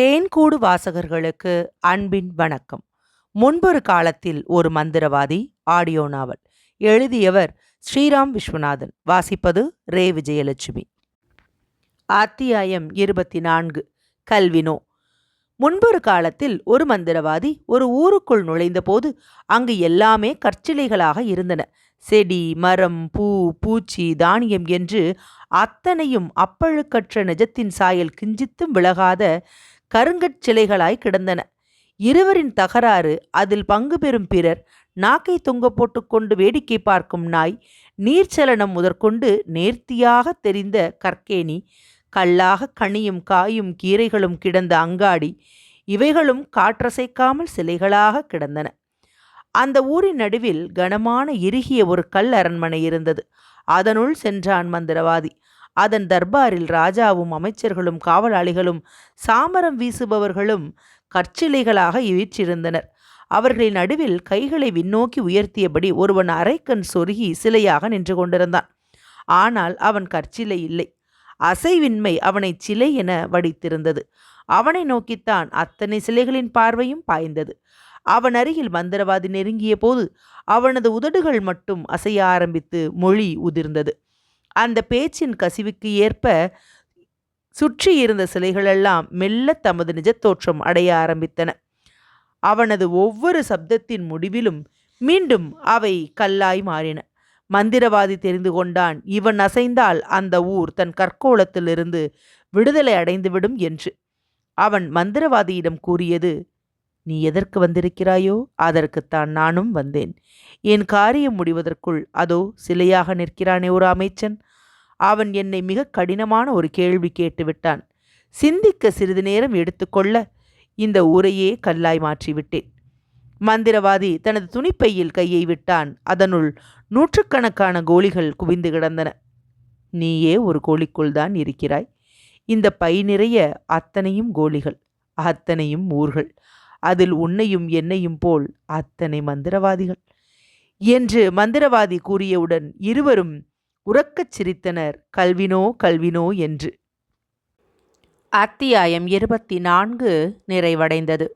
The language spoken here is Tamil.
தேன்கூடு வாசகர்களுக்கு அன்பின் வணக்கம். முன்பொரு காலத்தில் ஒரு மந்திரவாதி ஆடியோ நாவல் எழுதியவர் ஸ்ரீராம் விஸ்வநாதன். வாசிப்பது ரே. விஜயலட்சுமி. அத்தியாயம் இருபத்தி நான்கு கல்வினோ முன்பொரு காலத்தில் ஒரு மந்திரவாதி ஒரு ஊருக்குள் நுழைந்தபோது அங்கு எல்லாமே கற்சிலைகளாக இருந்தன. செடி மரம் பூ பூச்சி தானியம் என்று அத்தனையும் அப்பழுக்கற்ற நிஜத்தின் சாயல் கிஞ்சித்தும் விலகாத கருங்கற் சிலைகளாய் கிடந்தன. இருவரின் தகராறு அதில் பங்கு பெறும் பிறர் நாக்கை தொங்க போட்டுக்கொண்டு வேடிக்கை பார்க்கும் நாய் நீர்ச்சலனம் முதற்கொண்டு நேர்த்தியாக தெரிந்த கற்கேணி கல்லாக கனியும் காயும் கீரைகளும் கிடந்த அங்காடி இவைகளும் காற்றசைக்காமல் சிலைகளாக கிடந்தன. அந்த ஊரின் நடுவில் கனமான இறுகிய ஒரு கல் அரண்மனை இருந்தது. அதனுள் சென்றான் மந்திரவாதி. அதன் தர்பாரில் ராஜாவும் அமைச்சர்களும் காவலாளிகளும் சாமரம் வீசுபவர்களும் கற்சிலைகளாக வீற்றிருந்தனர் அவர்களின் நடுவில் கைகளை விண்ணோக்கி உயர்த்தியபடி ஒருவன் அரைக்கண் சொருகி சிலையாக நின்று கொண்டிருந்தான். ஆனால் அவன் கற்சிலை இல்லை. அசைவின்மை அவனை சிலை என வடித்திருந்தது. அவனை நோக்கித்தான் அத்தனை சிலைகளின் பார்வையும் பாய்ந்தது. அவன் அருகில் மந்திரவாதி நெருங்கிய போது அவனது உதடுகள் மட்டும் அசைய ஆரம்பித்து மொழி உதிர்ந்தது. அந்த பேச்சின் கசிவுக்கு ஏற்ப சுற்றி இருந்த சிலைகளெல்லாம் மெல்ல தமது நிஜத்தோற்றம் அடைய ஆரம்பித்தன. அவனது ஒவ்வொரு சப்தத்தின் முடிவிலும் மீண்டும் அவை கல்லாய் மாறின. மந்திரவாதி தெரிந்து கொண்டான் இவன் அசைந்தால் அந்த ஊர் தன் கற்கோளத்திலிருந்து விடுதலை அடைந்துவிடும் என்று. அவன் மந்திரவாதியிடம் கூறியது நீ எதற்கு வந்திருக்கிறாயோ அதற்குத்தான் நானும் வந்தேன். என் காரியம் முடிவதற்குள் அதோ சிலையாக நிற்கிறானே ஒரு அமைச்சன். அவன் என்னை மிக கடினமான ஒரு கேள்வி கேட்டுவிட்டான் சிந்திக்க சிறிது நேரம் எடுத்துக்கொள்ள இந்த ஊரையே கல்லாய் மாற்றிவிட்டேன் மந்திரவாதி தனது துணிப்பையில் கையை விட்டான். அதனுள் நூற்றுக்கணக்கான கோழிகள் குவிந்து கிடந்தன. நீயே ஒரு கோழிக்குள் தான் இருக்கிறாய். இந்த பை நிறைய அத்தனையும் கோழிகள் அத்தனையும் ஊர்கள். அதில் உன்னையும் என்னையும் போல் அத்தனை மந்திரவாதிகள். என்று மந்திரவாதி கூறியவுடன் இருவரும் உறக்கச் சிரித்தனர். கல்வினோ கல்வினோ என்று. அத்தியாயம் இருபத்தி நான்கு நிறைவடைந்தது.